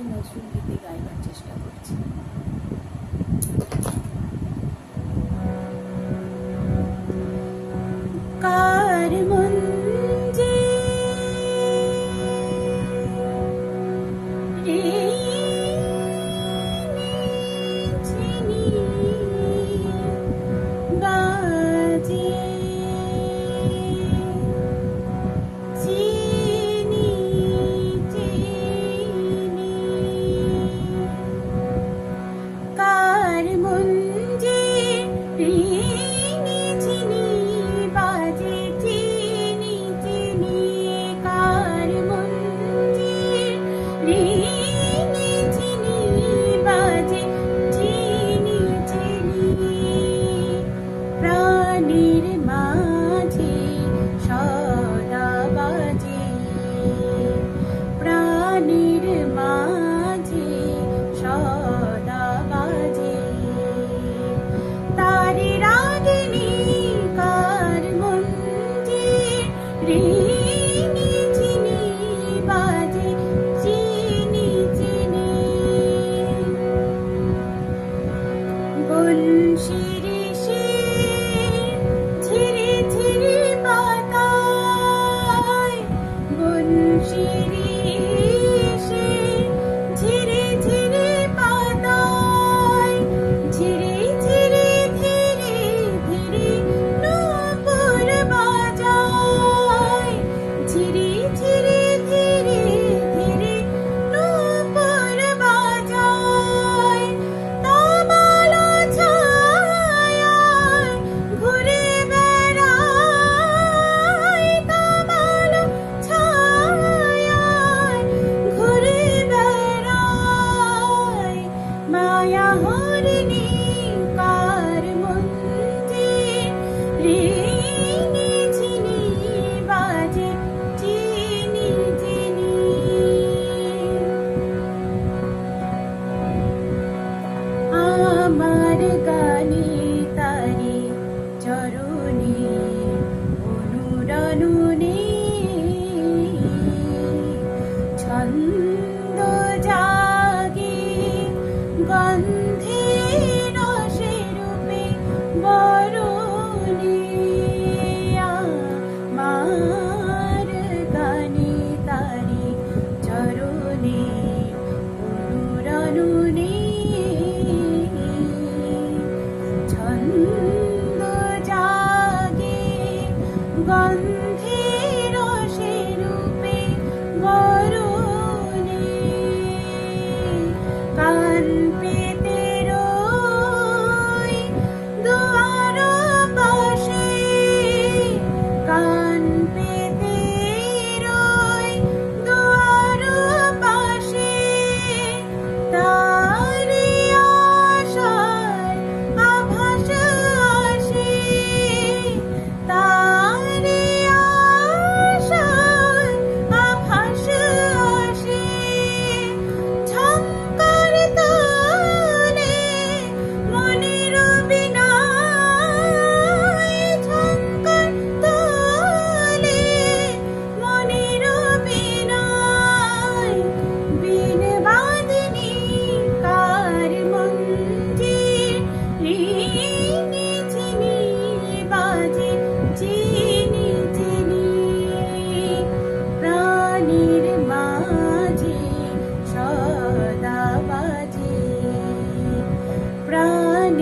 আমি নজরুল গাইবার চেষ্টা করছি। কার to আমার গানে তারে চরণে অনুরণনে ছন্দ জাগে গন্ধে রসে রূপে বরণে মা 感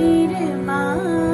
need in my